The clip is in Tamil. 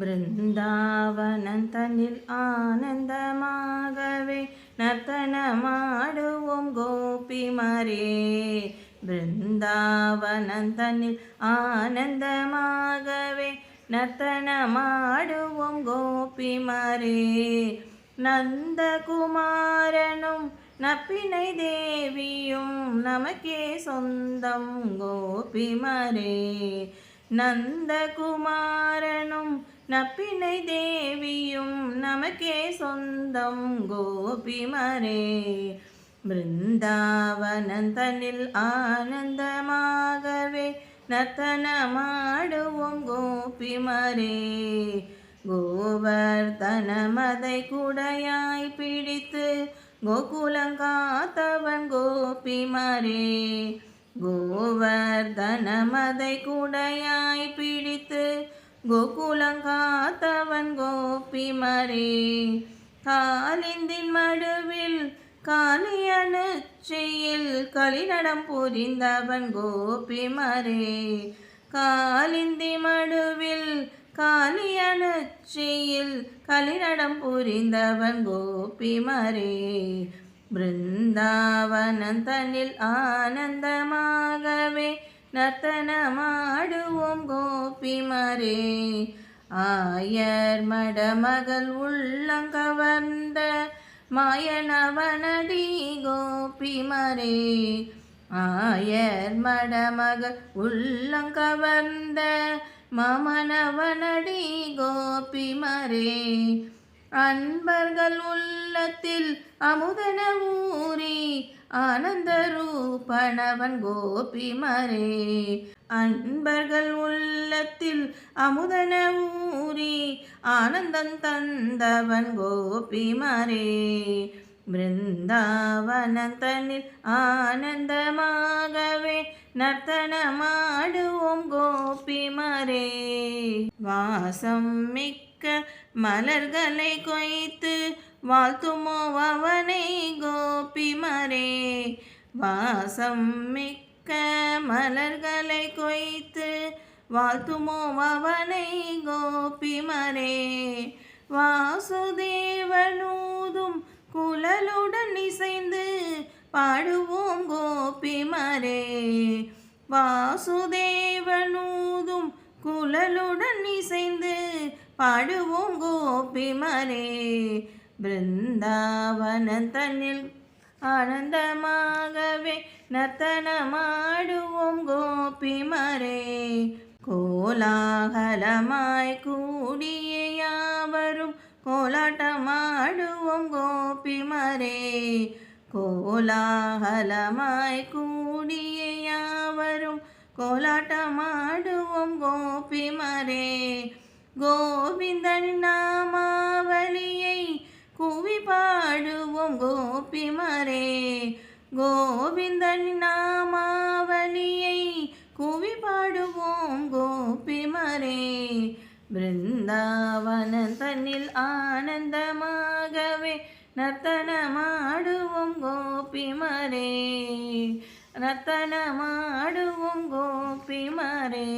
பிருந்தாவனந்தனில் ஆனந்தமாகவே நர்த்தனமாடுவோம் கோபிமாரே. பிருந்தாவனம் தன்னில் ஆனந்தமாகவே நர்த்தனமாடுவோம் கோபிமாரே. நந்தகுமாரனும் நப்பினை தேவியும் நமக்கே சொந்தம் கோபிமரே. நந்தகுமாரனும் நப்பினை தேவியும் நமக்கே சொந்தம் கோபிமரே. பிருந்தாவனந்தனில் ஆனந்தமாகவே நர்த்தனமாடுவோம் கோபிமரே. கோவர்தனமதை குடையாய் பிடித்து கோகுலங்காத்தவன் கோபிமரே. கோவர்தனமதை குடையாய் பிடித்து கோகுலங்காத்தவன் கோபிமரே காலிந்தின் மடுவில் காலியனுச்சையில் களிநடம் புரிந்தவன் கோபிமரே காலிந்தி மடுவில் காலியனுச்சியில் களிநடம் புரிந்தவன் கோபிமரே பிருந்தாவனம் தன்னில் ஆனந்தமா நர்த்தனமாடுவோம் கோபிமரே. ஆயர் மடமகள் உள்ளங்கவர்ந்த மாயனவனடி கோபிமரே. ஆயர் மடமகள் உள்ளங்கவர்ந்த மமனவனடி கோபிமரே. அன்பர்கள் உள்ளத்தில் அமுதன ஊரி ஆனந்த ரூபணவன் கோபிமரே. அன்பர்கள் உள்ளத்தில் அமுதன ஊரி ஆனந்தம் தந்தவன் கோபிமரே. பிருந்தாவனந்தனில் ஆனந்தமாகவே நர்த்தனமாடுவோம் கோபிமரே. வாசம் மிக்க மலர்களை கொய்த்து வாழ்த்துமோ அவனை கோபிமரே வாசம் மிக்க மலர்களை கொய்த்து வாழ்த்துமோ அவனை கோபிமரே வாசுதேவனூதும் குழலுடன் இசைந்து பாடுவோம் கோபிமரே வாசுதேவனூதும் குழலுடன் இசைந்து பாடுவோம் கோபிமரே பிருந்தாவன தன்னில் ஆனந்தமாகவே நர்த்தனமாடுவோம் கோபிமரே. கோலாகலமாய் கூடிய யாவரும் கோலாட்டமாடுவோம் கோபிமரே. கோலாகலமாய் கூடிய யாவரும் கோலாட்டமாடுவோம் கோபிமரே. கோவிந்தன் நாமாவலியை குவி கோபிமரே கோவிந்தன் நாமாவலியை கூவி பாடுவோம் கோபிமரே பிருந்தாவன தன்னில் ஆனந்தமாகவே நர்த்தனமாடுவோம் கோபிமரே நர்த்தனமாடுவோம் கோபிமரே